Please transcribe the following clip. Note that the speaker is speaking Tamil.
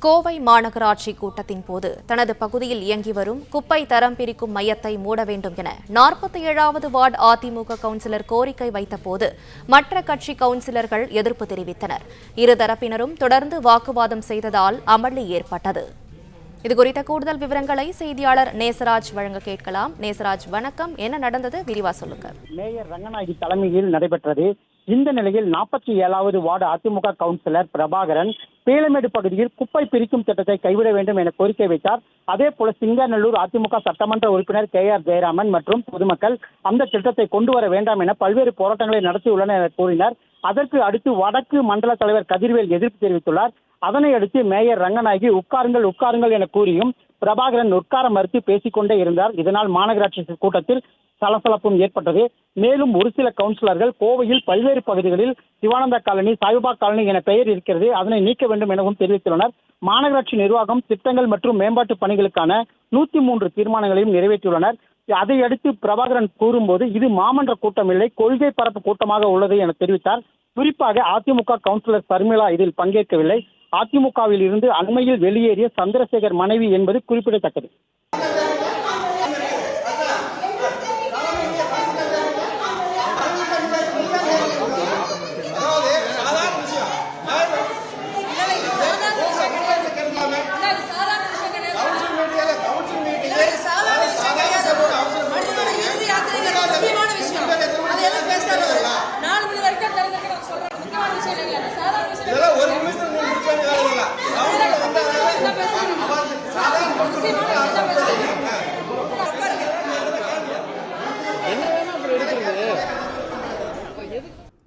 கோவை மாநகராட்சி கூட்டத்தின் போது தனது பகுதியில் இயங்கி வரும் குப்பை தரம் பிரிக்கும் மையத்தை மூட வேண்டும் என நாற்பத்தி ஏழாவது வார்டு அதிமுக கவுன்சிலர் கோரிக்கை வைத்தபோது மற்ற கட்சி கவுன்சிலர்கள் எதிர்ப்பு தெரிவித்தனர். இருதரப்பினரும் தொடர்ந்து வாக்குவாதம் செய்ததால் அமளி ஏற்பட்டது. இதுகுறித்த கூடுதல் விவரங்களை செய்தியாளர் நேசராஜ் வழங்க கேட்கலாம். நேசராஜ் வணக்கம். என்ன நடந்தது? விரிவா சொல்லுங்க. மேயர் ரங்கநாயகி தலைமையில் நடைபெற்றது இந்த நிலையில் நாற்பத்தி ஏழாவது வார்டு அதிமுக கவுன்சிலர் பிரபாகரன் பீளமேடு பகுதியில் குப்பை பிரிக்கும் திட்டத்தை கைவிட வேண்டும் என கோரிக்கை வைத்தார். அதே போல சிங்கநல்லூர் அதிமுக சட்டமன்ற உறுப்பினர் கே ஆர் ஜெயராமன் மற்றும் பொதுமக்கள் அந்த திட்டத்தை கொண்டு வர வேண்டாம் என பல்வேறு போராட்டங்களை நடத்தியுள்ளனர் என கூறினார். அதற்கு அடுத்து வடக்கு மண்டல தலைவர் கதிர்வேல் எதிர்ப்பு தெரிவித்துள்ளார். அதனை அடுத்து மேயர் ரங்கநாயகி உட்காருங்கள் உட்காருங்கள் என கூறியும் பிரபாகரன் உட்கார மறுத்து பேசிக்கொண்டே இருந்தார். இதனால் மாநகராட்சி கூட்டத்தில் சலசலப்பும் ஏற்பட்டது. மேலும் ஒரு சில கவுன்சிலர்கள் கோவையில் பல்வேறு பகுதிகளில் சிவானந்தா காலனி சாய்பா காலனி என பெயர் இருக்கிறது. அதனை நீக்க வேண்டும் எனவும் தெரிவித்துள்ளனர். மாநகராட்சி நிர்வாகம் திட்டங்கள் மற்றும் மேம்பாட்டு பணிகளுக்கான நூத்தி மூன்று தீர்மானங்களையும் நிறைவேற்றியுள்ளனர். அதையடுத்து பிரபாகரன் கூறும்போது இது மாமன்ற கூட்டம் இல்லை கொள்கை பரப்பு கூட்டமாக உள்ளது என தெரிவித்தார். குறிப்பாக அதிமுக கவுன்சிலர் சர்மிளா இதில் பங்கேற்கவில்லை. அதிமுகவில் இருந்து அண்மையில் வெளியேறிய சந்திரசேகர் மனைவி என்பது குறிப்பிடத்தக்கது.